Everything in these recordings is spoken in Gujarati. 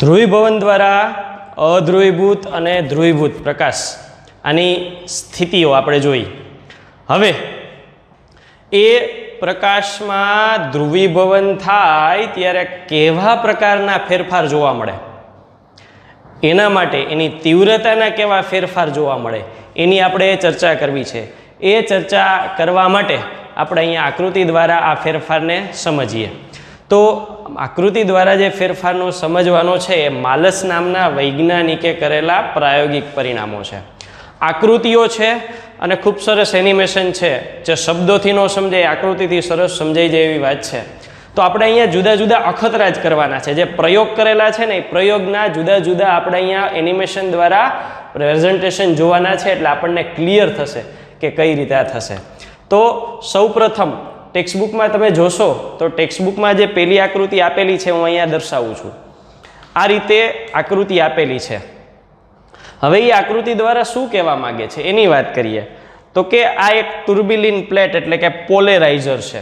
ધ્રુવીભવન દ્વારા અધ્રુવીભૂત અને ધ્રુવીભૂત પ્રકાશ. આની સ્થિતિઓ આપણે જોઈ. હવે, એ પ્રકાશમાં ધ્રુવીભવન થાય ત્યારે કેવા પ્રકારના ફેરફાર જોવા મળે? એના માટે, એની તીવ્રતાના કેવા ફેરફાર જોવા મળે? એની આપણે ચર્ચા કરવી છે. એ ચર્ચા કરવા માટે આપણે અહીંયા આકૃતિ દ્વારા આ ફેરફારને સમજીએ. તો આકૃતિ દ્વારા જે ફેરફારનો સમજવાનો છે એ માલસ નામના વૈજ્ઞાનિકે કરેલા પ્રાયોગિક પરિણામો છે. આકૃતિઓ છે અને ખૂબ સરસ એનિમેશન છે. જે શબ્દોથી ન સમજાય, આકૃતિથી સરસ સમજાઈ જાય એવી વાત છે. તો આપણે અહીંયા જુદા જુદા અખતરા જ કરવાના છે. જે પ્રયોગ કરેલા છે ને એ પ્રયોગના જુદા જુદા આપણે અહીંયા એનિમેશન દ્વારા પ્રેઝન્ટેશન જોવાના છે. એટલે આપણને ક્લિયર થશે કે કઈ રીતે આ થશે. તો સૌપ્રથમ ટેક્સ્ટબુકમાં તમે જોશો તો ટેક્સ્ટબુકમાં જે પેલી આકૃતિ આપેલી છે, હું અહીંયા દર્શાવું છું. આ રીતે આકૃતિ આપેલી છે. હવે એ આકૃતિ દ્વારા શું કહેવા માંગે છે? એની વાત કરીએ. તો કે આ એક ટુર્બિલિન પ્લેટ એટલે કે પોલેરાઇઝર છે.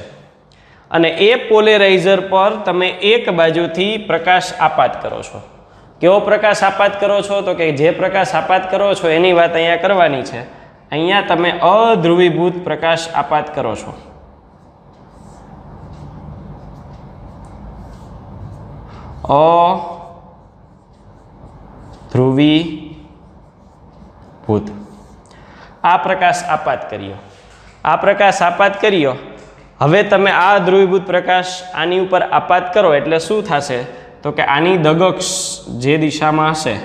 અને એ પોલેરાઇઝર પર તમે એક બાજુથી પ્રકાશ આપાત કરો છો. કેવો પ્રકાશ આપાત કરો છો? તો કે જે પ્રકાશ આપાત કરો છો, એની વાત અહીંયા કરવાની છે. અહીંયા તમે અધ્રુવીભૂત પ્રકાશ આપાત કરો છો. અધ્રુવીભૂત આ પ્રકાશ આપાત કર્યો. આ પ્રકાશ આપાત કર્યો. હવે તમે આ ધ્રુવીભૂત પ્રકાશ આની ઉપર આપાત કરો એટલે શું થશે? તો કે આની દગક્ષ જે દિશામાં હશે,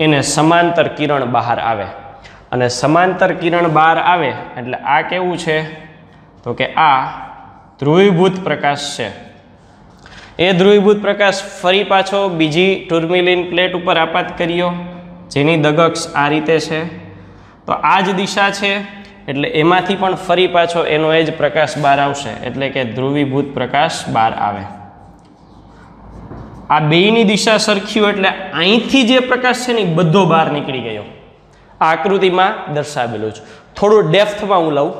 એને સમાંતર કિરણ બહાર આવે. અને સમાંતર કિરણ બહાર આવે એટલે આ કેવું છે? તો કે આ ધ્રુવીભૂત પ્રકાશ છે. એ ધ્રુવીભૂત પ્રકાશ ફરી પાછો બીજી ટુર્મિલિન પ્લેટ ઉપર આપાત કર્યો, જેની દગક્ષ આ રીતે છે. તો આ જ દિશા છે, એટલે એમાંથી પણ ફરી પાછો એનો એ જ પ્રકાશ બહાર આવશે, એટલે કે ધ્રુવીભૂત પ્રકાશ બહાર આવે. આ બેયની દિશા સરખી હોય એટલે અહીંથી જે પ્રકાશ છે ને બધો બહાર નીકળી ગયો. આ આકૃતિમાં દર્શાવેલું છે. થોડું ડેફ્થમાં હું લઉં,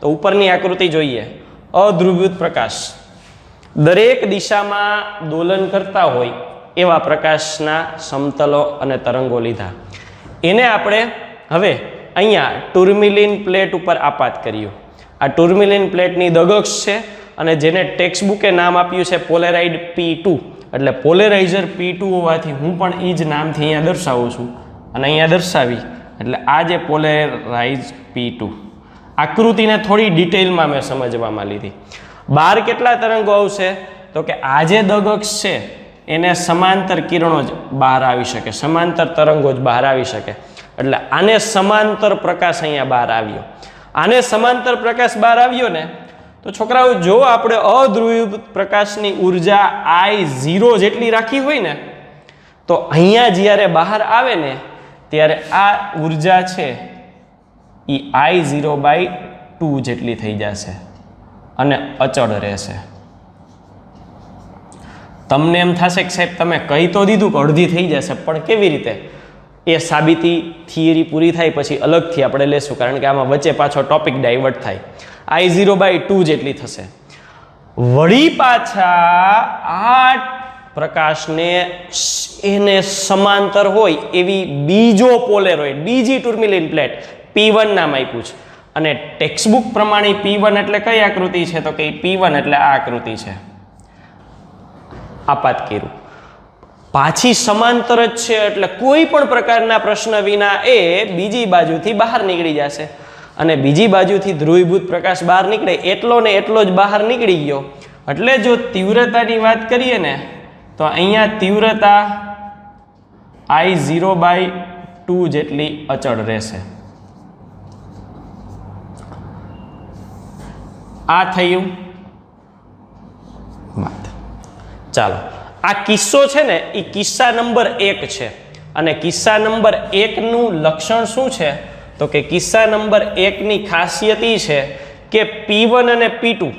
તો ઉપરની આકૃતિ જોઈએ. અધ્રુવીભૂત પ્રકાશ. દરેક દિશામાં દોલન કરતા હોય એવા પ્રકાશના સમતલો અને તરંગો લીધા. એને આપણે હવે અહીંયા ટુર્મિલિન પ્લેટ ઉપર આપાત કર્યું. આ ટુર્મિલિન પ્લેટની દગક્ષ છે અને જેને ટેક્સ્ટબુકે નામ આપ્યું છે પોલેરાઇડ પી ટુ. એટલે પોલેરાઇઝર પી ટુ હોવાથી હું પણ એ જ નામથી અહીંયા દર્શાવું છું અને અહીંયા દર્શાવી. એટલે આ જે પોલેરાઇઝ પી ટુ. આકૃતિને થોડી ડિટેલમાં મેં સમજવામાં લીધી. બાર કેટલા તરંગો આવશે? તો કે આ જે દગક્ષ છે, એને સમાંતર કિરણો જ બહાર આવી શકે, સમાંતર તરંગો જ બહાર આવી શકે. એટલે આને સમાંતર પ્રકાશ અહીંયા બહાર આવ્યો. આને સમાંતર પ્રકાશ બહાર આવ્યો ને, તો છોકરાઓ, જો આપણે અધ્રુવ પ્રકાશની ઊર્જા આઈ ઝીરો જેટલી રાખી હોય ને, તો અહીંયા જ્યારે બહાર આવે ને, ત્યારે આ ઊર્જા છે એ આઈ ઝીરો બાય ટુ જેટલી થઈ જશે. અને અચળ રહેશે. તમને એમ થશે કે સાહેબ, તમે કહી તો દીધું કે અડધી થઈ જશે, પણ કેવી રીતે? એ સાબિતી થિયરી પૂરી થાય પછી અલગથી આપણે લેશું, કારણ કે આમાં વચ્ચે પાછો ટોપિક ડાયવર્ટ થાય. આઈ ઝીરો બાય ટુ જેટલી થશે. વળી પાછા આ પ્રકાશને એને સમાંતર હોય એવી બીજો પોલેરોઇડ બીજી ટુર્મિલિન પ્લેટ પી વન નામ આપ્યું છે. અને ટેક્સ્ટબુક પ્રમાણે પી વન એટલે કઈ આકૃતિ છે? તો કે પી વન એટલે આ આકૃતિ છે. આપાત કર્યું પાછી સમાંતર જ છે એટલે કોઈ પણ પ્રકારના પ્રશ્ન વિના એ બીજી બાજુથી બહાર નીકળી જશે. અને બીજી બાજુથી ધ્રુવીભૂત પ્રકાશ બહાર નીકળે એટલો ને એટલો જ બહાર નીકળી ગયો. એટલે જો તીવ્રતાની વાત કરીએ ને, તો અહીંયા તીવ્રતા આઈ ઝીરો બાય ટુ જેટલી અચળ રહેશે. આ થયું? વાત. ચાલો. આ કિસ્સો છે ને, એ કિસ્સા નંબર એક છે. અને કિસ્સા નંબર એકનું લક્ષણ શું છે? તો કે કિસ્સા નંબર એકની ખાસિયત એ છે કે પી વન અને પી ટુ,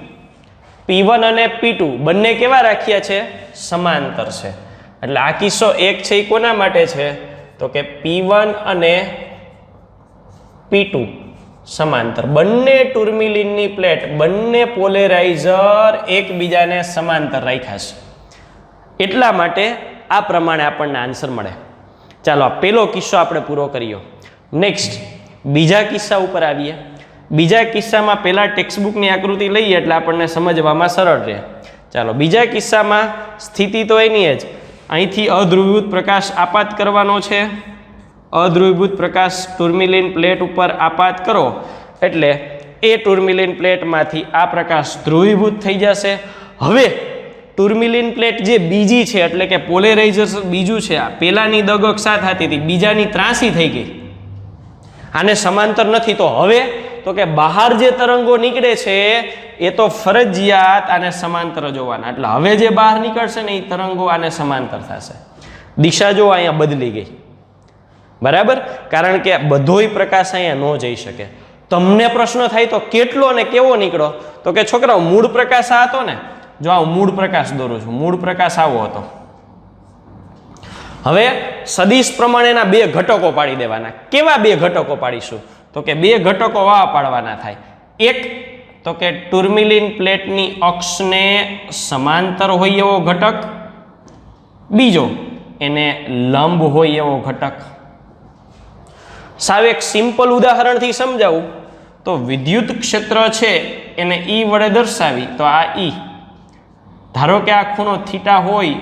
પી વન અને પી ટુ બંને કેવા રાખ્યા છે? સમાંતર છે. એટલે આ કિસ્સો એક છે એ કોના માટે છે? તો કે પી વન અને પી ટુ. સમાંતર. બંને ટુર્મિલિનની પ્લેટ, બંને પોલેરાઇઝર એકબીજાને સમાંતર રાખ્યા છે. એટલા માટે આ પ્રમાણે આપણને આન્સર મળે. ચાલો, આ પેલો કિસ્સો આપણે પૂરો કર્યો નેક્સ્ટ બીજા કિસ્સા ઉપર આવીએ. બીજા કિસ્સામાં પહેલાં ટેક્સ્ટબુકની આકૃતિ લઈએ એટલે આપણને સમજવામાં સરળ રહે. ચાલો, બીજા કિસ્સામાં સ્થિતિ તો એની જ. અહીંથી અધ્રુવીભૂત પ્રકાશ આપાત કરવાનો છે. અધ્રુવીભૂત પ્રકાશ ટુર્મિલિન પ્લેટ ઉપર આપાત કરો. એટલે એ ટુર્મિલિન પ્લેટમાંથી આ પ્રકાશ ધ્રુવીભૂત થઈ જશે. હવે ટુર્મિલિન પ્લેટ જે બીજી છે, એટલે કે પોલેરાઇઝર બીજું છે, આ પેલાની દગક સાથ હતી હતી, બીજાની ત્રાસી થઈ ગઈ. આને સમાંતર નથી, તો હવે તો કે બહાર જે તરંગો નીકળે છે, એ તો ફરજિયાત આને સમાંતર જોવાના. એટલે હવે જે બહાર નીકળશે ને, એ તરંગો આને સમાંતર થશે. દિશા જો અહીંયા બદલી ગઈ. બરાબર? કારણ કે બધોય પ્રકાશ અહીંયા ન જઈ શકે. તમને પ્રશ્ન થાય તો કેટલો ને કેવો નીકળો? તો કે છોકરાઓ, મૂળ પ્રકાશ આ હતો ને? જો આ મૂળ પ્રકાશ દોરું છું, મૂળ પ્રકાશ આવો હતો. હવે સદીશ પ્રમાણેના બે ઘટકો પાડી દેવાના. કેવા બે ઘટકો પાડીશું? તો કે બે ઘટકો આવા પાડવાના થાય. એક, તો કે ટુર્મિલિન પ્લેટની અક્ષને સમાંતર હોય એવો ઘટક. બીજો, એને લંબ હોય એવો ઘટક. સાવ એક સિમ્પલ ઉદાહરણથી સમજાવું. તો વિદ્યુત ક્ષેત્ર છે, એને ઈ વડે દર્શાવી, તો આ ઈ ધારો કે આ ખૂણો થીટા હોય,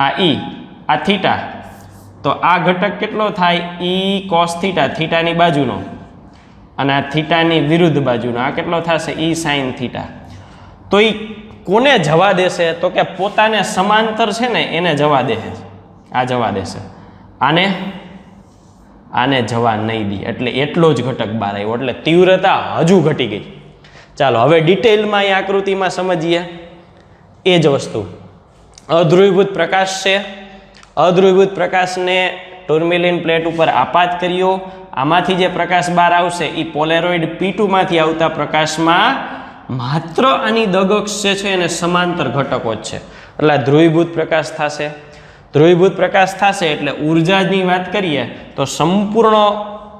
આ ઈ આ થીટા. તો આ ઘટક કેટલો થાય? ઈ કોસ થીટા, થીટાની બાજુનો. અને આ થીટાની વિરુદ્ધ બાજુનો. આ કેટલો થશે? E sine theta. તો એ કોને જવા દેશે? તો કે પોતાને સમાંતર છે ને, એને જવા દે આ જવા દેશે. આને આને જવા નહીં દે. એટલે એટલો જ ઘટક બહાર આવ્યો. એટલે તીવ્રતા હજુ ઘટી ગઈ. ચાલો, હવે ડિટેલમાં એ આકૃતિમાં સમજીએ. એ જ વસ્તુ. અધ્રુવીભૂત પ્રકાશ છે. અધ્રુવીભૂત પ્રકાશને ટુર્મિલિન પ્લેટ ઉપર આપાત કર્યો. આમાંથી જે પ્રકાશ બહાર આવશે એ પોલેરોઇડ પી ટુમાંથી આવતા પ્રકાશમાં માત્ર આની દગક્ષ જે છે, એને સમાંતર ઘટકો જ છે. એટલે ધ્રુવીભૂત પ્રકાશ થશે. ધ્રુવીભૂત પ્રકાશ થશે એટલે ઉર્જાની વાત કરીએ તો સંપૂર્ણ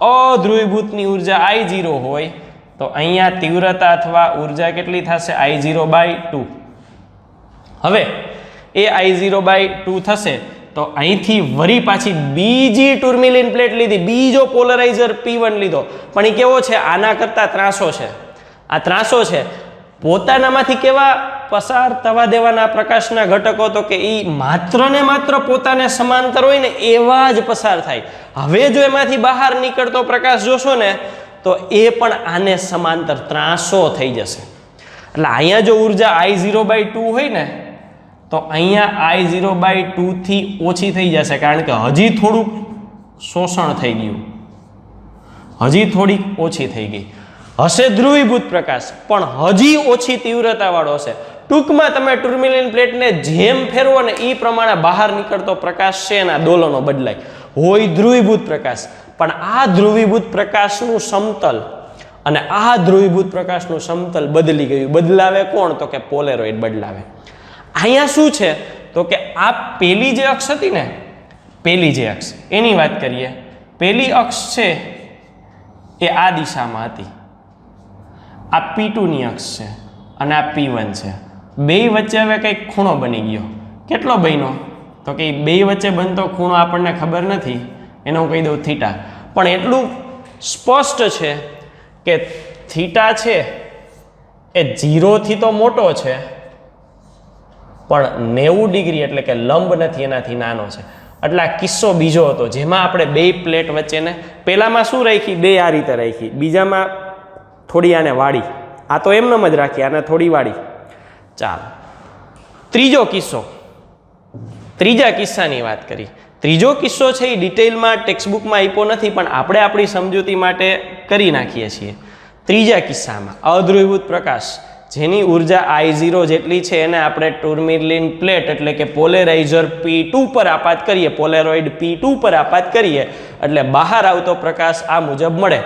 અધ્રુવીભૂતની ઊર્જા આઈ જીરો હોય તો અહીંયા તીવ્રતા અથવા ઊર્જા કેટલી થશે? I zero by two. હવે એ આઈ ઝીરો બાય ટુ થશે તો અહીંથી વરી પાછી બીજી ટુર્મિલિન પ્લેટ લીધી, બીજો પોલરાઇઝર પી વન લીધો. પણ એ કેવો છે? આના કરતાં ત્રાસો છે. આ ત્રાસો છે. પોતાનામાંથી કેવા પસાર થવા દેવાના પ્રકાશના ઘટકો તો કે એ માત્ર ને માત્ર પોતાને સમાંતર હોય ને એવા જ પસાર થાય. હવે જો એમાંથી બહાર નીકળતો પ્રકાશ જોશો ને, તો એ પણ આને સમાંતર ત્રાસો થઈ જશે. એટલે અહીંયા જો ઊર્જા આઈ ઝીરો બાય ટુ હોય ને, તો અહીંયા આઈ ઝીરો બાય ટુથી ઓછી થઈ જશે, કારણ કે હજી થોડુંક શોષણ થઈ ગયું. હજી થોડીક ઓછી થઈ ગઈ. હશે ધ્રુવીભૂત પ્રકાશ, પણ હજી ઓછી તીવ્રતાવાળો હશે. ટૂંકમાં તમે ટુર્મિલિન પ્લેટને જેમ ફેરવો ને એ પ્રમાણે બહાર નીકળતો પ્રકાશ છે એના દોલનો બદલાય. હોય ધ્રુવીભૂત પ્રકાશ. પણ આ ધ્રુવીભૂત પ્રકાશનું સમતલ અને આ ધ્રુવીભૂત પ્રકાશનું સમતલ બદલી ગયું. બદલાવે કોણ? તો કે પોલેરોઇડ બદલાવે. અહીંયા શું છે? તો કે આ પેલી જે અક્ષ હતી ને, પેલી જે અક્ષ, એની વાત કરીએ. પેલી અક્ષ છે એ આ દિશામાં હતી. આ પી ટુની અક્ષ છે અને આ પી વન છે. બે વચ્ચે હવે કંઈક ખૂણો બની ગયો. કેટલો બન્યો? તો કે બે વચ્ચે બનતો ખૂણો આપણને ખબર નથી, એને હું કહી દઉં થીટા. પણ એટલું સ્પષ્ટ છે કે થીટા છે એ જીરોથી તો મોટો છે, પણ નેવું ડિગ્રી એટલે કે લંબ નથી, એનાથી નાનો છે. એટલે આ કિસ્સો બીજો હતો, જેમાં આપણે બે પ્લેટ વચ્ચેને, પહેલામાં શું રાખી? બે આ રીતે રાખી. બીજામાં થોડી આને વાળી. આ તો એમનેમ જ રાખી, આને થોડી વાળી. ચાલો. ત્રીજો કિસ્સો. ત્રીજા કિસ્સાની વાત કરી. ત્રીજો કિસ્સો છે એ ડિટેલમાં ટેક્સ્ટબુકમાં આપ્યો નથી, પણ આપણે આપણી સમજૂતી માટે કરી નાખીએ છીએ. ત્રીજા કિસ્સામાં અધ્રુવીભૂત પ્રકાશ. જેની ઊર્જા આઈ ઝીરો જેટલી છે, એને આપણે ટુર્મિલિન પ્લેટ એટલે કે પોલેરાઇઝર પી ટુ પર આપાત કરીએ. પોલેરોઇડ પી ટુ પર આપાત કરીએ, એટલે બહાર આવતો પ્રકાશ આ મુજબ મળે.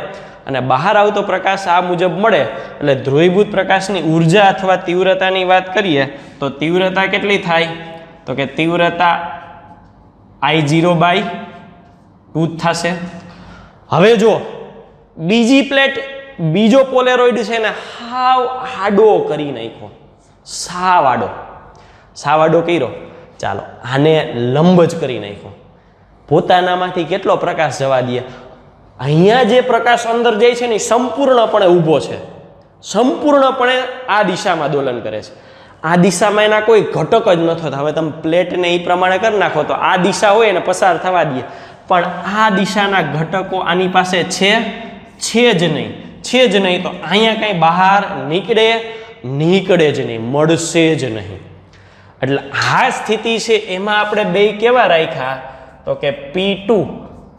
અને બહાર આવતો પ્રકાશ આ મુજબ મળે, એટલે ધ્રુવીભૂત પ્રકાશની ઊર્જા અથવા તીવ્રતાની વાત કરીએ, તો તીવ્રતા કેટલી થાય? તો કે તીવ્રતા આઈ જીરો બાય ટુ થશે. હવે જો, બીજી પ્લેટ બીજો પોલેરોઇડ છે ને, હાવ આડો કરી નાખ્યો. સાવ આડો. સાવ આડો કર્યો. ચાલો, આને લંબ જ કરી નાખ્યો. પોતાનામાંથી કેટલો પ્રકાશ જવા દે અહીંયા જે પ્રકાશ અંદર જાય છે ને એ સંપૂર્ણપણે ઊભો છે. સંપૂર્ણપણે આ દિશામાં દોલન કરે છે. આ દિશામાં એના કોઈ ઘટક જ ન થતા. હવે તમે પ્લેટને એ પ્રમાણે કરી નાખો તો આ દિશા હોય એને પસાર થવા દઈએ. પણ આ દિશાના ઘટકો આની પાસે છે છે જ નહીં. છે જ નહીં તો અહીંયા કંઈ બહાર નીકળે નીકળે જ નહીં. મળશે જ નહીં. એટલે આ સ્થિતિ છે એમાં આપણે બે કેવા રાખ્યા? તો કે પી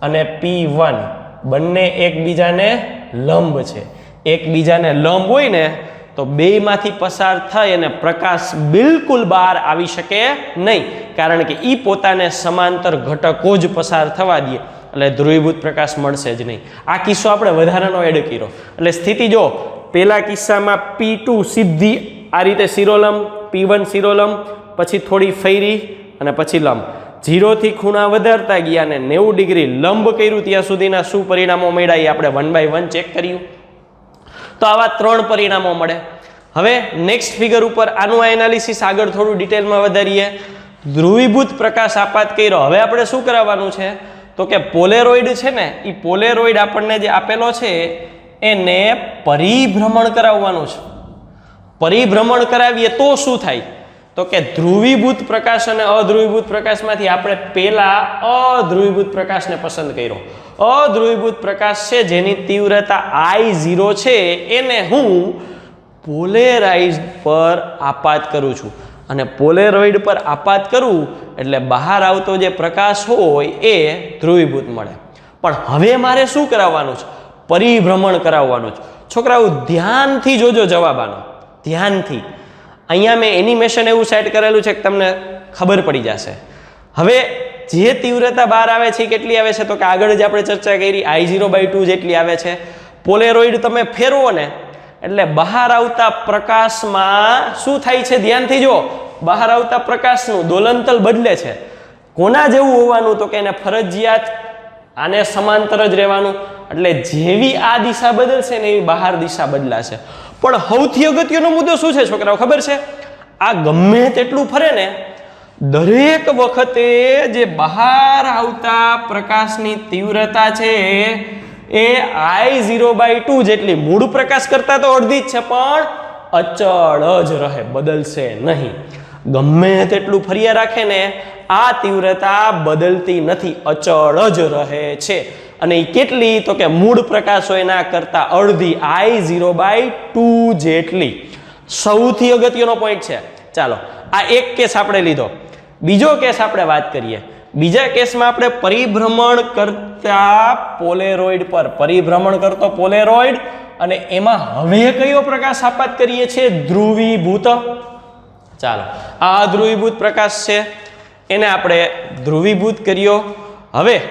અને પી વન બંને એકબીજાને લંબ છે. એકબીજાને લંબ હોય ને તો બેમાંથી પસાર થઈ અને પ્રકાશ બિલકુલ બહાર આવી શકે નહીં. કારણ કે એ પોતાને સમાંતર ઘટકો જ પસાર થવા દે. એટલે ધ્રુવીભૂત પ્રકાશ મળશે જ નહીં. આ કિસ્સો આપણે વધારાનો એડ કર્યો. એટલે સ્થિતિ જો, પહેલા કિસ્સામાં પી ટુ સીધી આ રીતે શિરોલંબ પી વન શિરોલંબ, પછી થોડી ફૈરી અને પછી લંબ. જીરોથી ખૂણા વધારતા ગયા અને નેવું ડિગ્રી લંબ કર્યું ત્યાં સુધીના શું પરિણામો મળ્યા આપણે વન બાય વન ચેક કર્યું. તો આવા ત્રણ પરિણામો મળે. હવે નેક્સ્ટ ફિગર ઉપર આનું એનાલિસિસ આગળ થોડું ડિટેલમાં વધારીએ. ધ્રુવીભૂત પ્રકાશ આપાત કર્યો. હવે આપણે શું કરાવવાનું છે? તો કે પોલેરોઇડ છે ને એ પોલેરોઇડ આપણને જે આપેલો છે, એને પરિભ્રમણ કરાવવાનું છે. પરિભ્રમણ કરાવીએ તો શું થાય? તો કે ધ્રુવીભૂત પ્રકાશ અને અધ્રુવીભૂત પ્રકાશમાંથી આપણે પહેલા અધ્રુવીભૂત પ્રકાશને પસંદ કર્યો. અધ્રુવીભૂત પ્રકાશ છે જેની તીવ્રતા આઈ ઝીરો છે, એને હું પોલેરાઇઝ પર આપાત કરું છું. અને પોલેરોઇડ પર આપાત કરું એટલે બહાર આવતો જે પ્રકાશ હોય એ ધ્રુવીભૂત મળે. પણ હવે મારે શું કરાવવાનું છે? પરિભ્રમણ કરાવવાનું છે. છોકરાઓ, ધ્યાનથી જોજો જવાબ આનો. ધ્યાનથી. અહીંયા મેં એનિમેશન એવું સેટ કરેલું છે કે તમને ખબર પડી જશે. હવે જે તીવ્રતા બહાર આવે છે કેટલી આવે છે? તો કે આગળ જ આપણે ચર્ચા કરી આઈ ઝીરો બાય ટુ જેટલી આવે છે. પોલેરોઇડ તમે ફેરવો ને, એટલે બહાર આવતા પ્રકાશમાં શું થાય છે? ધ્યાનથી જો બહાર આવતા પ્રકાશનું દોલનતલ બદલે છે. કોના જેવું હોવાનું? તો કે એને ફરજિયાત આને સમાંતર જ રહેવાનું. એટલે જેવી આ દિશા બદલશે ને એવી બહાર દિશા બદલાશે. પણ સૌથી અગત્યનો મુદ્દો શું છે છોકરાઓ, ખબર છે? આ ગમે તેટલું ફરે ને, દરેક વખતે જે બહાર આવતા પ્રકાશની તીવ્રતા છે, એ આઈ ઝીરો બાય ટુ જેટલી મૂળ પ્રકાશ કરતા તો અડધી જ છે, પણ અચળ જ રહે, બદલશે નહીં. ગમે તેટલું ફર્યા રાખે ને, આ તીવ્રતા બદલતી નથી, અચળ જ રહે છે. અને એ કેટલી? તો કે મૂળ પ્રકાશ હોય એના કરતા અડધી આઈ ઝીરો બાય ટુ જેટલી. સૌથી અગત્યનો પોઈન્ટ છે. ચાલો, આ એક કેસ આપણે લીધો. બીજો કેસ આપણે વાત કરીએ. બીજા કેસમાં આપણે પરિભ્રમણ કરતા પોલેરોઇડ પર. પરિભ્રમણ કરતો પોલેરોઇડ અને એમાં હવે કયો પ્રકાશ આપાત કરીએ છીએ? ધ્રુવીભૂત. ચાલો, આ ધ્રુવીભૂત પ્રકાશ છે. એને આપણે ધ્રુવીભૂત કર્યો. હવે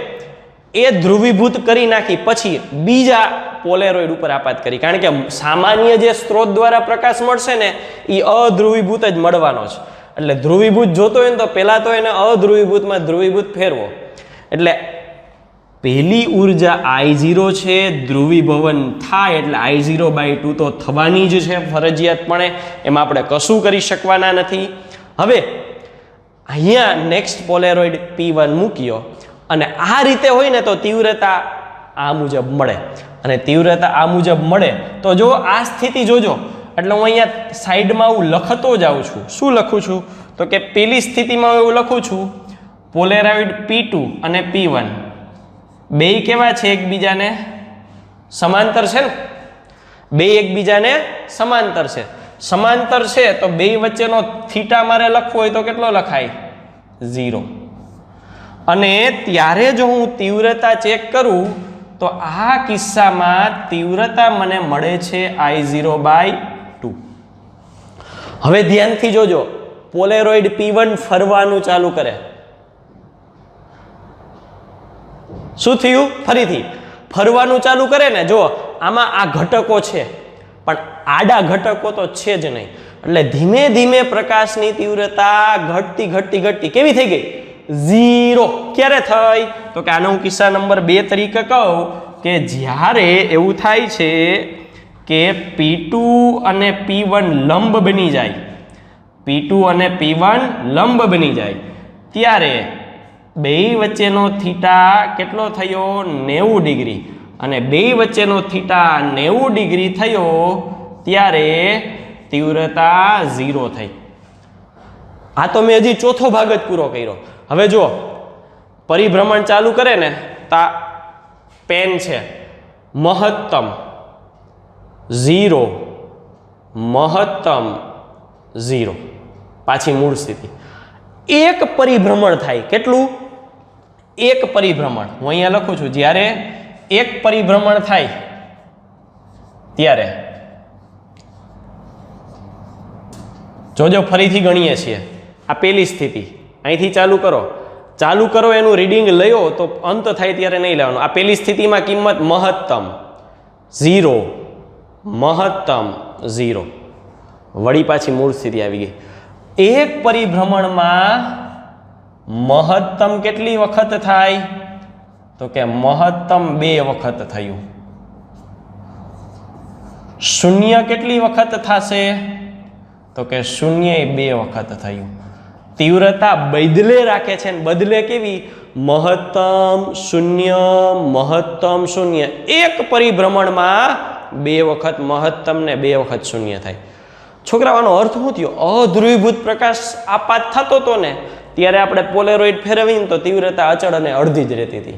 એ ધ્રુવીભૂત કરી નાખી, પછી બીજા પોલેરોઇડ ઉપર આપાત કરી. કારણ કે સામાન્ય જે સ્ત્રોત દ્વારા પ્રકાશ મળશે ને એ અધ્રુવીભૂત જ મળવાનો છે. એટલે ધ્રુવીભૂત જોતો હોય ને તો પહેલાં તો એને અધ્રુવીભૂતમાં ધ્રુવીભૂત ફેરવો. એટલે પહેલી ઊર્જા આઈ ઝીરો છે, ધ્રુવીભવન થાય એટલે આઈ ઝીરો બાય ટુ તો થવાની જ છે ફરજિયાતપણે. એમાં આપણે કશું કરી શકવાના નથી. હવે, અહીંયા નેક્સ્ટ પોલેરોઇડ પી વન મૂક્યો. અને આ રીતે હોય ને તો તીવ્રતા આ મુજબ મળે. અને તીવ્રતા આ મુજબ મળે તો જો આ સ્થિતિ જોજો. એટલે હું અહીંયા સાઈડમાં હું લખતો જાઉં છું. શું લખું છું? તો કે પેલી સ્થિતિમાં હું એવું લખું છું પોલેરાઇડ પી ટુ અને પી વન બે કેવા છે એકબીજાને? સમાંતર છે ને? બે એકબીજાને સમાંતર છે. સમાંતર છે તો બે વચ્ચેનો થીટા મારે લખવો હોય તો કેટલો લખાય? ઝીરો. અને ત્યારે જો હું તીવ્રતા ચેક કરું, તો આ કિસ્સામાં તીવ્રતા મને મળે છે આઈ ઝીરો બાય ટુ હવે ધ્યાનથી જોજો, પોલેરોઇડ પી વન ફરવાનું ચાલુ કરે. શું થયું? ફરીથી. ફરવાનું ચાલુ કરે ને જો આમાં આ ઘટકો છે, પણ આડા ઘટકો તો છે જ નહીં. એટલે ધીમે ધીમે પ્રકાશની તીવ્રતા ઘટતી ઘટતી ઘટતી કેવી થઈ ગઈ? ઝીરો. ક્યારે થઈ? તો કે આનો હું કિસ્સા નંબર બે તરીકે કહું કે જ્યારે એવું થાય છે કે પી અને પી લંબ બની જાય. પી અને પી લંબ બની જાય. ત્યારે બે વચ્ચેનો થીટા કેટલો થયો? નેવું ડિગ્રી. અને બે વચ્ચેનો થીટા નેવું ડિગ્રી થયો, ત્યારે તીવ્રતા ઝીરો થઈ. આ તો મેં હજી ચોથો ભાગ જ પૂરો કર્યો. હવે જુઓ, પરિભ્રમણ ચાલુ કરે ને તા પેન છે. મહત્તમ ઝીરો. મહત્તમ ઝીરો. પાછી મૂળ સ્થિતિ. એક પરિભ્રમણ થાય. કેટલું? એક પરિભ્રમણ. હું અહીંયા લખું છું, જ્યારે એક પરિભ્રમણ થાય, ત્યારે. જોજો, ફરીથી ગણીએ છીએ. આ પેલી સ્થિતિ. અહીંથી ચાલુ કરો. ચાલુ કરો એનું રીડિંગ લયો તો અંત થાય ત્યારે નહીં લેવાનું. આ પેલી સ્થિતિમાં કિંમત મહત્તમ. ઝીરો મહત્તમ. ઝીરો વળી પાછી મૂળ સ્થિતિ આવી ગઈ. એક પરિભ્રમણમાં મહત્તમ કેટલી વખત થાય? તો કે મહત્તમ બે વખત થયું. શૂન્ય કેટલી વખત થશે? તો કે શૂન્ય બે વખત થયું. તીવ્રતા બદલે રાખે છે ને બદલે કેવી? મહત્તમ શૂન્ય મહત્તમ શૂન્ય. એક પરિભ્રમણમાં બે વખત મહત્તમ ને બે વખત શૂન્ય થાય. છોકરાઓનો અર્થ શું થયો? અધ્રુવીભૂત પ્રકાશ આપાત થતો હતો ને, ત્યારે આપણે પોલેરોઇડ ફેરવીને તો તીવ્રતા અચળ અને અડધી જ રહેતી હતી.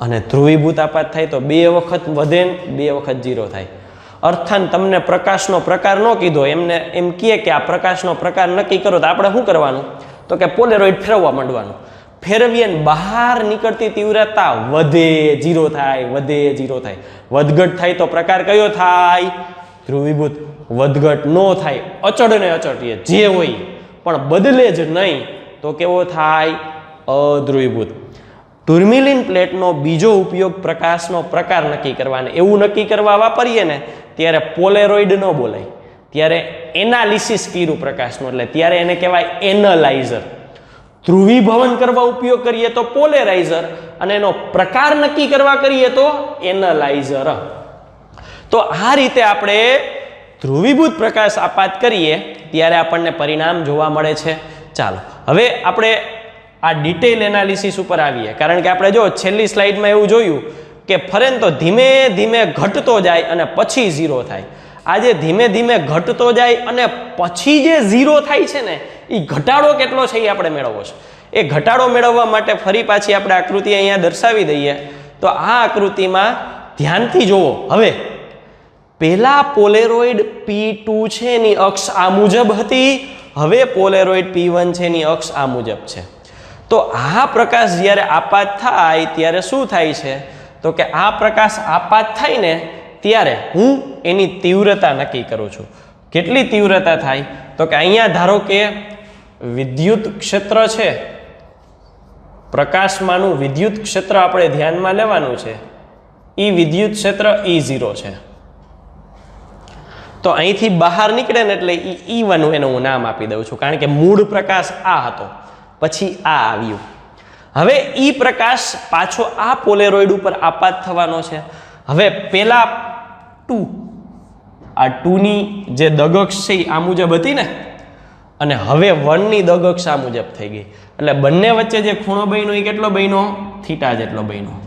અને ધ્રુવીભૂત આપાત થાય તો બે વખત વધે બે વખત જીરો થાય. અર્થાન તમને પ્રકાશનો પ્રકાર ન કીધો, એમને એમ કહે કે આ પ્રકાશનો પ્રકાર નક્કી કરો, તો આપણે શું કરવાનું? તો કે પોલેરોઇડ ફેરવવા માંડવાનું. ફેરવીએ બહાર નીકળતી તીવ્રતા વધે જીરો થાય, વધે જીરો થાય. વધઘટ થાય તો પ્રકાર કયો થાય? ધ્રુવીભૂત. વધઘટ ન થાય, અચળ ને અચળ જે હોય. પણ બદલે જ નહીં, તો કેવો થાય? અધ્રુવીભૂત. ટુર્મિલિન પ્લેટનો બીજો ઉપયોગ પ્રકાશનો પ્રકાર નક્કી કરવાને. એવું નક્કી કરવા વાપરીએ ને ત્યારે પોલેરોઇડ ન બોલાય. ત્યારે એનાલિસિસ કર્યું પ્રકાશનું, એટલે ત્યારે એને કહેવાય એનાલાઇઝર. ધ્રુવીભવન કરવા ઉપયોગ કરીએ તો પોલેરાઇઝર, અને એનો પ્રકાર નક્કી કરવા કરીએ તો એનાલાઇઝર. તો આ રીતે આપણે ધ્રુવીભૂત પ્રકાશ આપાત કરીએ, ત્યારે આપણને પરિણામ જોવા મળે છે. ચાલો, હવે આપણે આ ડિટેલ એનાલિસિસ ઉપર આવીએ. કારણ કે આપણે જો છેલ્લી સ્લાઇડમાં એવું જોયું કે ફરેન તો ધીમે ધીમે ઘટતો જાય અને પછી ઝીરો થાય. આજે ધીમે ધીમે ઘટતો જાય અને પછી જે ઝીરો થાય છે ને એ ઘટાડો કેટલો છે એ આપણે મેળવવો છે. એ ઘટાડો મેળવવા માટે ફરી પાછી આપણે આકૃતિ અહીંયા દર્શાવી દઈએ. તો આ આકૃતિમાં ધ્યાનથી જુઓ. હવે, પહેલા પોલેરોઇડ પી ટુ છે એની અક્ષ આ મુજબ હતી, હવે પોલેરોઇડ પી વન છે એની અક્ષ આ મુજબ છે. તો આ પ્રકાશ જ્યારે આપાત થાય ત્યારે શું થાય છે? તો કે આ પ્રકાશ આપાત થાય ને ત્યારે હું એની તીવ્રતા નક્કી કરું છું. કેટલી તીવ્રતા થાય? તો કે અહીંયા ધારો કે વિદ્યુત ક્ષેત્ર છે, પ્રકાશમાંનું વિદ્યુત ક્ષેત્ર આપણે ધ્યાનમાં લેવાનું છે. એ વિદ્યુત ક્ષેત્ર ઈ ઝીરો છે. તો અહીંથી બહાર નીકળે ને એટલે ઈ ઈ એનું હું નામ આપી દઉં છું. કારણ કે મૂળ પ્રકાશ આ હતો. પછી આ આવ્યું. હવે ઈ પ્રકાશ પાછો આ પોલેરોઇડ ઉપર આપાત થવાનો છે. હવે પેલા ટુ, આ ટુની જે દગક્ષ છે આ મુજબ હતી ને? અને હવે વનની દગક્ષ આ મુજબ થઈ ગઈ. એટલે બંને વચ્ચે જે ખૂણો બન્યો એ કેટલો બન્યો? થીટા જેટલો બન્યો.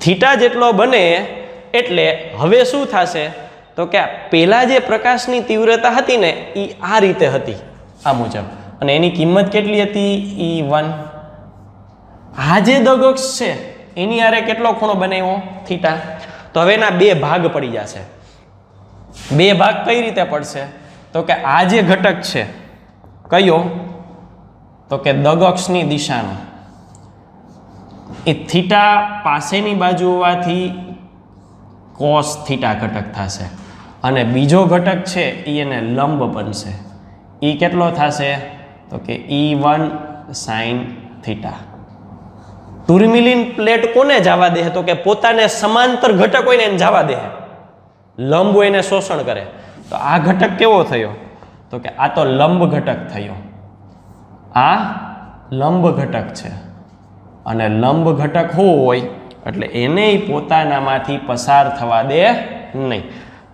થીટા જેટલો બને એટલે હવે શું થશે? તો કે પેલા જે પ્રકાશની તીવ્રતા હતી ને એ આ રીતે હતી આ મુજબ. અને એની કિંમત કેટલી હતી? E one. આ જે દગક્ષ છે, એની આરે કેટલો ખૂણો બનાવ્યો? થીટા. તો હવે એના બે ભાગ પડી જશે. બે ભાગ કઈ રીતે પડશે? તો કે આ જે ઘટક છે, કયો? તો કે દગક્ષની દિશાનો. એ થીટા પાસેની બાજુ હોવાથી કોસ થીટા ઘટક થશે. અને બીજો ઘટક છે એ એને લંબ બનશે. એ કેટલો થશે? તો કે E one sine theta. Tourmaline plate કોને જવા દે? તો કે પોતાને સમાંતર ઘટક હોય ને એને જવા દે. લંબ હોય એને શોષણ કરે. તો આ ઘટક કેવો થયો? તો કે આ તો લંબ ઘટક થયો. આ લંબ ઘટક છે. અને લંબ ઘટક હોય? એટલે એને પોતાનામાંથી પસાર થવા દે નહીં.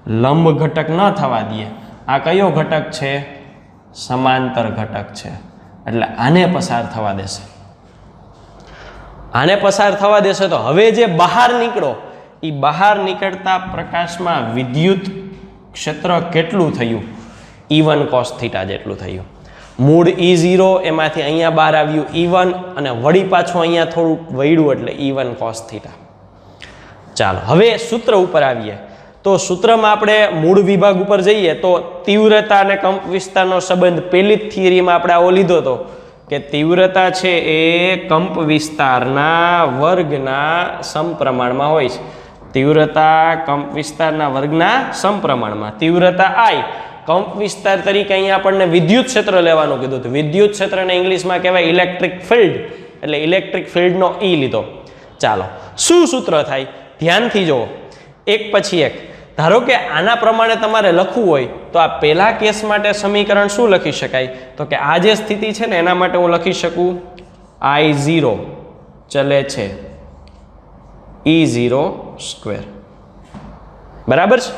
લંબ ઘટક ન થવા દે. આ કયો ઘટક છે? સમાંતર ઘટક છે. એટલે આને પસાર થવા દેશે. આને પસાર થવા દેશો તો હવે જે બહાર નીકળો એ બહાર નીકળતા પ્રકાશમાં વિદ્યુત ક્ષેત્ર કેટલું થયું? ઈ વન કોસ થીટા જેટલું થયું. મૂળ ઈ ઝીરો એમાંથી અહીંયા બહાર આવ્યું ઈ વન અને વળી પાછું અહીંયા થોડુંક વળ્યું એટલે ઈ વન કોસ થીટા ચાલો, હવે સૂત્ર ઉપર આવીએ. તો સૂત્રમાં આપણે મૂળ વિભાગ ઉપર જઈએ તો તીવ્રતા અને કંપ વિસ્તારનો સંબંધ પહેલી જ થિયરીમાં આપણે આવો લીધો હતો કે તીવ્રતા છે એ કંપ વિસ્તારના વર્ગના સમપ્રમાણમાં હોય છે. તીવ્રતા કંપ વિસ્તારના વર્ગના સમપ્રમાણમાં. તીવ્રતા આઈ. કંપ વિસ્તાર તરીકે અહીંયા આપણને વિદ્યુત ક્ષેત્ર લેવાનું કીધું હતું. વિદ્યુત ક્ષેત્રને ઇંગ્લિશમાં કહેવાય ઇલેક્ટ્રિક ફિલ્ડ. એટલે ઇલેક્ટ્રિક ફિલ્ડનો ઈ લીધો. ચાલો, શું સૂત્ર થાય? ધ્યાનથી જુઓ. એક પછી એક. ધારો કે આના પ્રમાણે તમારે લખવું હોય, તો આ પહેલા કેસ માટે સમીકરણ શું લખી શકાય? તો કે આ જે સ્થિતિ છે ને, એના માટે હું લખી શકું? આઈ ઝીરો ચલે છે. ઈ ઝીરો સ્ક્વેર બરાબર છે?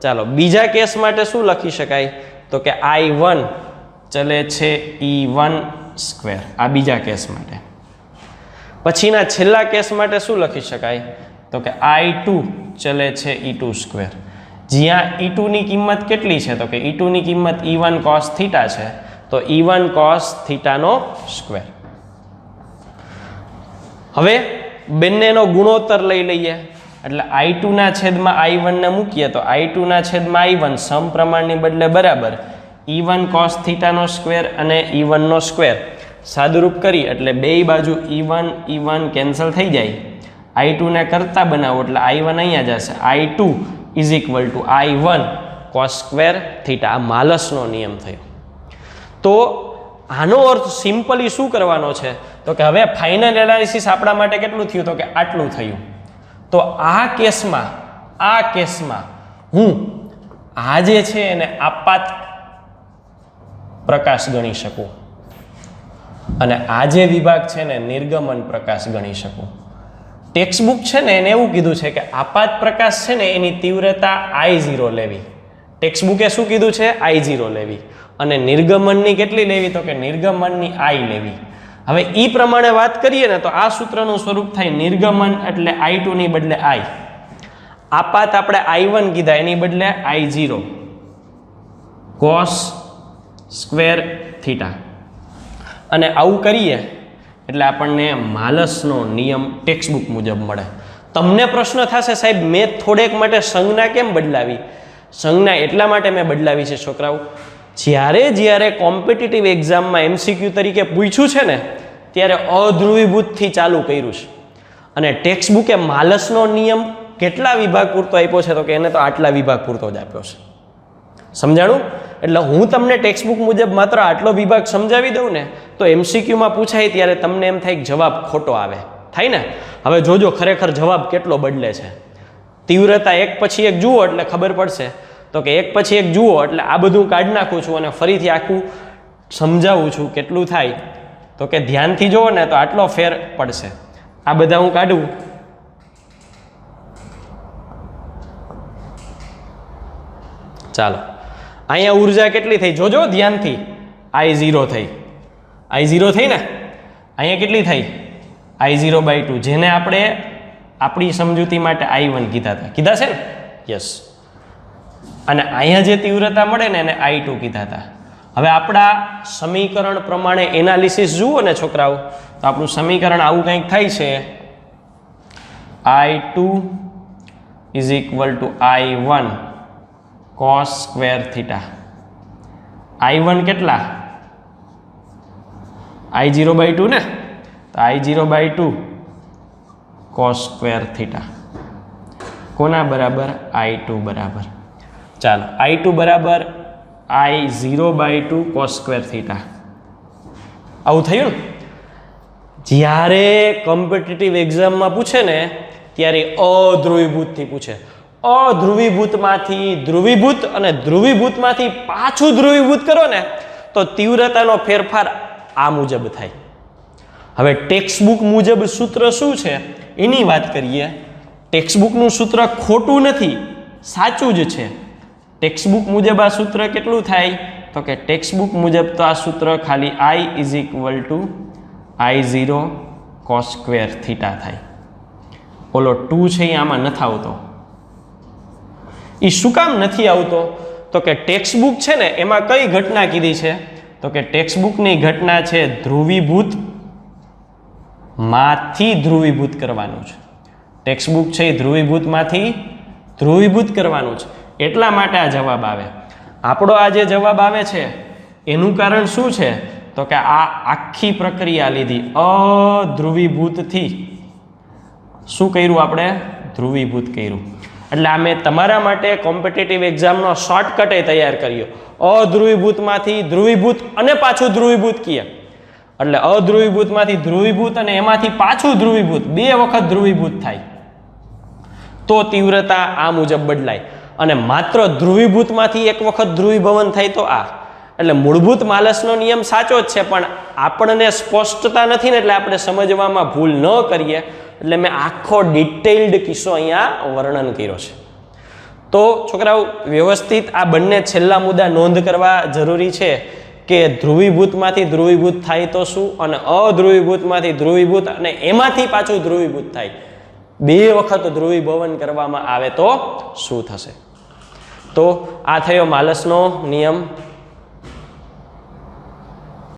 ચાલો, બીજા કેસ માટે શું લખી શકાય? તો કે આઈ વન ચલે છે ઈ વન સ્ક્વેર આ બીજા કેસ માટે. પછીના છેલ્લા કેસ માટે શું લખી શકાય? તો કે આઈ ચલે છે ઈ ટુ સ્ક્વેર જ્યાં ઈ ટુની કિંમત કેટલી છે? તો કે ઈ ટુની કિંમત ઈ વન કોસ થીટા છે, તો ઈ વન કોસ થીટાનો સ્ક્વેર હવે બંનેનો ગુણોત્તર લઈ લઈએ. એટલે આઈ ટુના છેદમાં આઈ વનને મૂકીએ, તો આઈ ટુના છેદમાં આઈ વન સમપ્રમાણની બદલે બરાબર ઈ વન કોસ થીટાનો સ્ક્વેર અને ઈ વનનો સ્ક્વેર સાદુરૂપ કરી, એટલે બેય બાજુ E one E one cancel થઈ જાય. આઈ ટુને કરતા બનાવો એટલે આઈ વન અહીંયા જશે. I two is equal to I one cos square theta આ માલસનો નિયમ થયો. તો આનો અર્થ સિમ્પલી શું કરવાનો છે? તો કે હવે ફાઇનલ એનાલિસિસ આપણા માટે કેટલું થયું? તો કે આટલું થયું. તો આ કેસમાં આ કેસમાં હું આ જે છે એને આપાત પ્રકાશ ગણી શકું. અને આ જે વિભાગ છે ને નિર્ગમન પ્રકાશ ગણી શકું. ટેક્સ્ટ બુક છે ને, એને એવું કીધું છે કે આપાત પ્રકાશ છે ને, એની તીવ્રતા આઈ ઝીરો લેવી. ટેક્સબુકે શું કીધું છે? આઈ ઝીરો લેવી. અને નિર્ગમનની કેટલી લેવી? તો કે નિર્ગમનની આઈ લેવી. હવે એ પ્રમાણે વાત કરીએ ને, તો આ સૂત્રનું સ્વરૂપ થાય નિર્ગમન એટલે આઈ ટુની બદલે આઈ આપાત આપણે આઈ વન કીધા, એની બદલે I zero cos square theta. અને આવું કરીએ એટલે આપણને માલસનો નિયમ ટેક્સ્ટબુક મુજબ મળે. તમને પ્રશ્ન થશે, સાહેબ, મેં થોડેક માટે સંજ્ઞા કેમ બદલાવી? સંજ્ઞા એટલા માટે મેં બદલાવી છે, છોકરાઓ. જ્યારે જ્યારે કોમ્પિટિટિવ એક્ઝામમાં એમસીક્યુ તરીકે પૂછ્યું છે ને, ત્યારે અધ્રુવીભૂતથી ચાલુ કર્યું છે. અને ટેક્સ્ટ બુકે માલસનો નિયમ કેટલા વિભાગ પૂરતો આપ્યો છે? તો કે એને તો આટલા વિભાગ પૂરતો જ આપ્યો છે. સમજાણું? એટલે હું તમને ટેક્સ્ટબુક મુજબ માત્ર આટલો વિભાગ સમજાવી દઉં ને, તો એમસીક્યુમાં પૂછાય ત્યારે તમને એમ થાય જવાબ ખોટો આવે. થાય ને? હવે જોજો ખરેખર જવાબ કેટલો બદલે છે. તીવ્રતા એક પછી એક જુઓ એટલે ખબર પડશે. તો કે એક પછી એક જુઓ એટલે આ બધું કાઢી નાખું છું અને ફરીથી આખું સમજાવું છું કેટલું થાય. તો કે ધ્યાનથી જુઓ ને તો આટલો ફેર પડશે. આ બધા હું કાઢું. ચાલો. અહીંયા ઊર્જા કેટલી થઈ? જોજો, ધ્યાનથી. આઈ ઝીરો થઈ. આઈ ઝીરો થઈ ને? અહીંયા કેટલી થઈ? આઈ ઝીરો બાય ટુ જેને આપણે આપણી સમજૂતી માટે આઈ વન કીધા હતા. કીધા છે ને? યસ અને અહીંયા જે તીવ્રતા મળે ને, એને આઈ ટુ કીધા હતા. હવે આપણા સમીકરણ પ્રમાણે એનાલિસિસ જુઓ ને, છોકરાઓ. તો આપણું સમીકરણ આવું કંઈક થાય છે. I two is equal to I one cos square theta. I one કેટલા? આઈ જીરો બાય ટુ ને? તો I zero by two cos square theta. કોના બરાબર? આઈ ટુ બરાબર. ચાલો, આઈ ટુ બરાબર, I zero by two cos square theta. આવું થયું ને? જ્યારે કોમ્પિટિટિવ એક્ઝામમાં પૂછે ને, ત્યારે અધ્રુવીભૂતથી પૂછે. અધ્રુવીભૂતમાંથી ધ્રુવીભૂત અને ધ્રુવીભૂતમાંથી પાછું ધ્રુવીભૂત કરો ને, તો તીવ્રતાનો ફેરફાર આ મુજબ થાય. હવે ટેક્સ્ટ બુક મુજબ સૂત્ર શું છે? એની વાત કરીએ. ટેક્સ્ટ બુકનું સૂત્ર ખોટું નથી, સાચું જ છે. ટેક્સ્ટ બુક મુજબ આ સૂત્ર કેટલું થાય? તો કે ટેક્સ્ટ બુક મુજબ તો આ સૂત્ર ખાલી I is equal to I zero cos square theta થાય. ઓલો ટુ છે એ આમાં નથી આવતો. એ શું કામ નથી આવતો? તો કે ટેક્સ્ટ બુક છે ને, એમાં કઈ ઘટના કીધી છે? તો કે ટેક્સબુકની ઘટના છે ધ્રુવીભૂત. માંથી ધ્રુવીભૂત કરવાનું છે. ટેક્સ્ટ બુક છે એ ધ્રુવીભૂતમાંથી ધ્રુવીભૂત કરવાનું છે. એટલા માટે આ જવાબ આવે. આપણો આ જે જવાબ આવે છે, એનું કારણ શું છે? તો કે આ આખી પ્રક્રિયા લીધી અધ્રુવીભૂતથી. શું કર્યું આપણે? ધ્રુવીભૂત કર્યું. એટલે આ મેં તમારા માટે કોમ્પિટિટિવ એક્ઝામનો શોર્ટકટ તૈયાર કર્યો. અધ્રુવીભૂતમાંથી ધ્રુવીભૂત અને પાછું ધ્રુવીભૂત કીએ એટલે અધ્રુવીભૂતમાંથી ધ્રુવીભૂત અને એમાંથી પાછું ધ્રુવીભૂત, બે વખત ધ્રુવીભૂત થાય. તો તીવ્રતા આ મુજબ બદલાય. અને માત્ર ધ્રુવીભૂતમાંથી એક વખત ધ્રુવીભવન થાય તો આ. એટલે મૂળભૂત માલસનો નિયમ સાચો જ છે, પણ આપણને સ્પષ્ટતા નથી ને એટલે આપણે સમજવામાં ભૂલ ન કરીએ. એટલે મેં આખો ડિટેઇલ્ડ કિસ્સો અહીંયા વર્ણન કર્યો છે. તો છોકરાઓ, વ્યવસ્થિત આ બંને છેલ્લા મુદ્દા નોંધ કરવા જરૂરી છે કે ધ્રુવીભૂતમાંથી ધ્રુવીભૂત થાય તો શું અને અધ્રુવીભૂતમાંથી ધ્રુવીભૂત અને એમાંથી પાછું ધ્રુવીભૂત થાય. બે વખત ધ્રુવીભવન કરવામાં આવે તો શું થશે? તો આ થયો માલસનો નિયમ.